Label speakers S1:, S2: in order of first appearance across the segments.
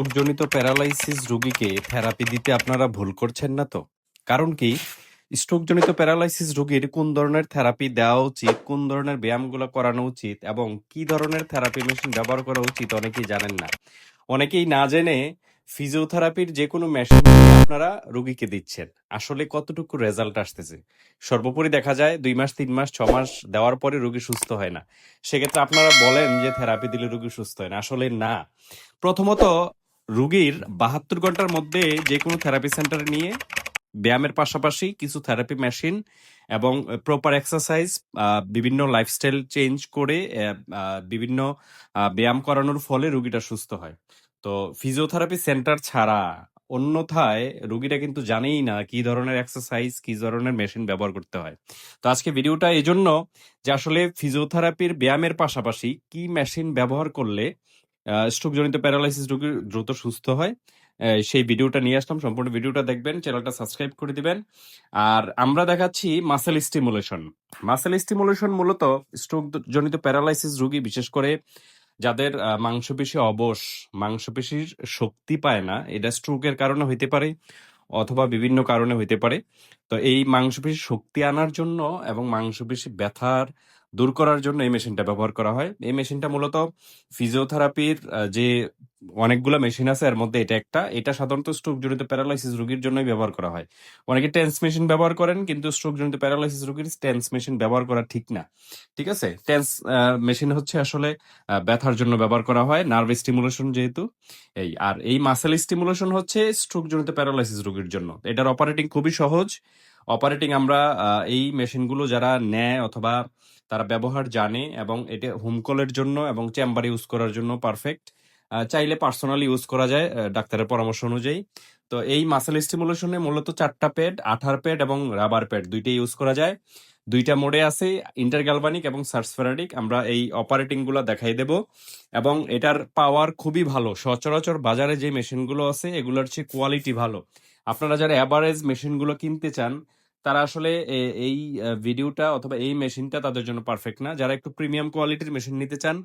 S1: স্ট্রোকজনিত paralysis রোগীকে therapy দিতে আপনারা ভুল করছেন না তো? কারণ কি, স্ট্রোকজনিত প্যারালাইসিস রোগীর কোন ধরনের থেরাপি দেওয়া উচিত, কোন ধরনের ব্যায়ামগুলো করানো উচিত এবং কি ধরনের থেরাপি মেশিন ব্যবহার করা উচিত অনেকেই জানেন না। অনেকেই না জেনে ফিজিওথেরাপির যে কোনো মেশিন আপনারা রোগীকে দিচ্ছেন। আসলে কতটুকু রেজাল্ট আসতেছে? সর্বোপরি দেখা যায় দুই মাস, তিন মাস, ছ মাস দেওয়ার পরে রোগী সুস্থ হয় না। সেক্ষেত্রে আপনারা বলেন যে থেরাপি দিলে রোগী সুস্থ হয় না। আসলে না। প্রথমত রুগীর বাহাত্তর ঘণ্টার মধ্যে যে কোনো থেরাপি সেন্টারে নিয়ে ব্যায়ামের পাশাপাশি কিছু থেরাপি মেশিন এবং প্রপার এক্সারসাইজ বিভিন্ন লাইফস্টাইল চেঞ্জ করে বিভিন্ন ব্যায়াম করানোর ফলে রুগীটা সুস্থ হয়। তো ফিজিওথেরাপি সেন্টার ছাড়া অন্যথায় রুগীরা কিন্তু জানেই না কি ধরনের এক্সারসাইজ কি ধরনের মেশিন ব্যবহার করতে হয়। তো আজকে ভিডিওটা এই জন্য যে আসলে ফিজিওথেরাপির ব্যায়ামের পাশাপাশি কি মেশিন ব্যবহার করলে স্ট্রোকজনিত প্যারালাইসিস রোগী দ্রুত সুস্থ হয়। সেই ভিডিওটা নিয়ে আসলাম, সম্পূর্ণ ভিডিওটা দেখবেন, চ্যানেলটা সাবস্ক্রাইব করে দিবেন। আর আমরা দেখাচ্ছি মাসেল স্টিমুলেশন মাসেল স্টিমুলেশন মূলত স্ট্রোক জনিত প্যারালাইসিস রোগী, বিশেষ করে যাদের মাংসপেশি অবশ, মাংসপেশির শক্তি পায় না, এটা স্ট্রোকের কারণে হইতে পারে অথবা বিভিন্ন কারণে হইতে পারে। তো এই মাংসপেশি শক্তি আনার জন্য এবং মাংসপেশি ব্যথার দূর করার জন্য এই মেশিনটা ব্যবহার করা হয়। এই মেশিনটা মূলত ফিজিওথেরাপির যে অনেকগুলো মেশিন আছে, এর মধ্যে এটা একটা। এটা সাধারণত স্ট্রোক জনিত প্যারালাইসিস রোগীর জন্যই ব্যবহার করা হয়। অনেকে টেন্স মেশিন ব্যবহার করেন, কিন্তু স্ট্রোক জনিত প্যারালাইসিস রোগীর টেন্স মেশিন ব্যবহার করা ঠিক না। ঠিক আছে? টেন্স মেশিন হচ্ছে আসলে ব্যথার জন্য ব্যবহার করা হয় নার্ভ স্টিমুলেশন যেহেতু। এই, আর এই মাসেল স্টিমুলেশন হচ্ছে স্ট্রোক জনিত প্যারালাইসিস রোগীর জন্য। এটার অপারেটিং খুবই সহজ। অপারেটিং আমরা এই মেশিনগুলো যারা নেয় অথবা তারা ব্যবহার জানে এবং এটা হোম কলের জন্য এবং চেম্বার ইউজ করার জন্য পারফেক্ট চাইলে পার্সোনালি ইউজ করা যায় ডাক্তারের পরামর্শ অনুযায়ী। তো এই মাসেল স্টিমুলেশনে মূলত চারটা প্যাড আঠার প্যাড এবং রাবার প্যাড দুইটাই ইউজ করা যায়। দুইটা মোডে আছে ইন্টারগ্যালভানিক এবং সার্সফেরাডিক আমরা এই অপারেটিংগুলো দেখাই দেব। এবং এটার পাওয়ার খুবই ভালো। সচরাচর বাজারে যে মেশিনগুলো আছে, এগুলোর চেয়ে কোয়ালিটি ভালো। আপনারা যারা অ্যাভারেজ মেশিনগুলো কিনতে চান, তারা আসলে এই ভিডিওটা অথবা এই মেশিনটা তাদের জন্য পারফেক্ট না। যারা একটু প্রিমিয়াম কোয়ালিটির মেশিন নিতে চান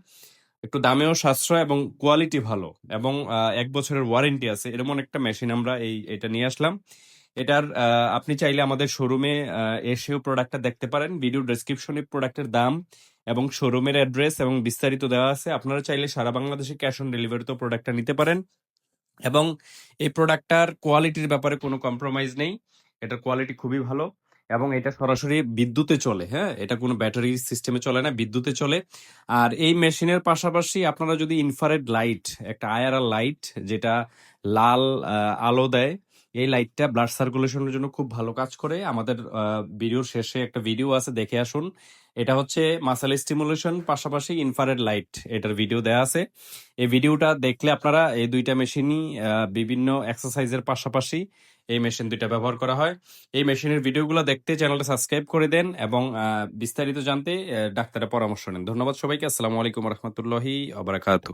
S1: একটু দামেও সাশ্রয় এবং কোয়ালিটি ভালো। এবং এক বছরের ওয়ারেন্টি আছে। এরকম একটা মেশিন আমরা এই, এটা নিয়ে আসলাম। এটার আপনি চাইলে আমাদের শোরুমে এসেও প্রোডাক্টটা দেখতে পারেন। ভিডিও ডেসক্রিপশনে প্রোডাক্টের দাম এবং শোরুমের অ্যাড্রেস এবং বিস্তারিত দেওয়া আছে। আপনারা চাইলে সারা বাংলাদেশে ক্যাশ অন ডেলিভারিতেও প্রোডাক্টটা নিতে পারেন। এবং এই প্রোডাক্টটার কোয়ালিটির ব্যাপারে কোনো কম্প্রোমাইজ নেই। এটার কোয়ালিটি খুবই ভালো। এবং এটা সরাসরি বিদ্যুতে চলে হ্যাঁ? এটা কোনো ব্যাটারি সিস্টেমে চলে না বিদ্যুতে চলে। আর এই মেশিনের পাশাপাশি আপনারা যদি ইনফারেড লাইট একটা আয়ারা লাইট যেটা লাল আহ, আলো দেয় এই লাইটটা ব্লাড সার্কুলেশনের জন্য খুব ভালো কাজ করে। আমাদের ভিডিওর শেষে একটা ভিডিও আছে, দেখে আসুন। এটা হচ্ছে মাসাল স্টিমুলেশন, পাশাপাশি ইনফ্রারেড লাইট এটার ভিডিও দেয়া আছে। এই ভিডিওটা দেখলে আপনারা এই দুইটা মেশিনই বিভিন্ন এক্সারসাইজের পাশাপাশি এই মেশিন দুইটা ব্যবহার করা হয়। এই মেশিনের ভিডিওগুলো দেখতে চ্যানেলটা সাবস্ক্রাইব করে দেন এবং বিস্তারিত জানতে ডাক্তারের পরামর্শ নেন। ধন্যবাদ সবাইকে। আসসালামু আলাইকুম রহমতুল্লাহি আবরাকাতু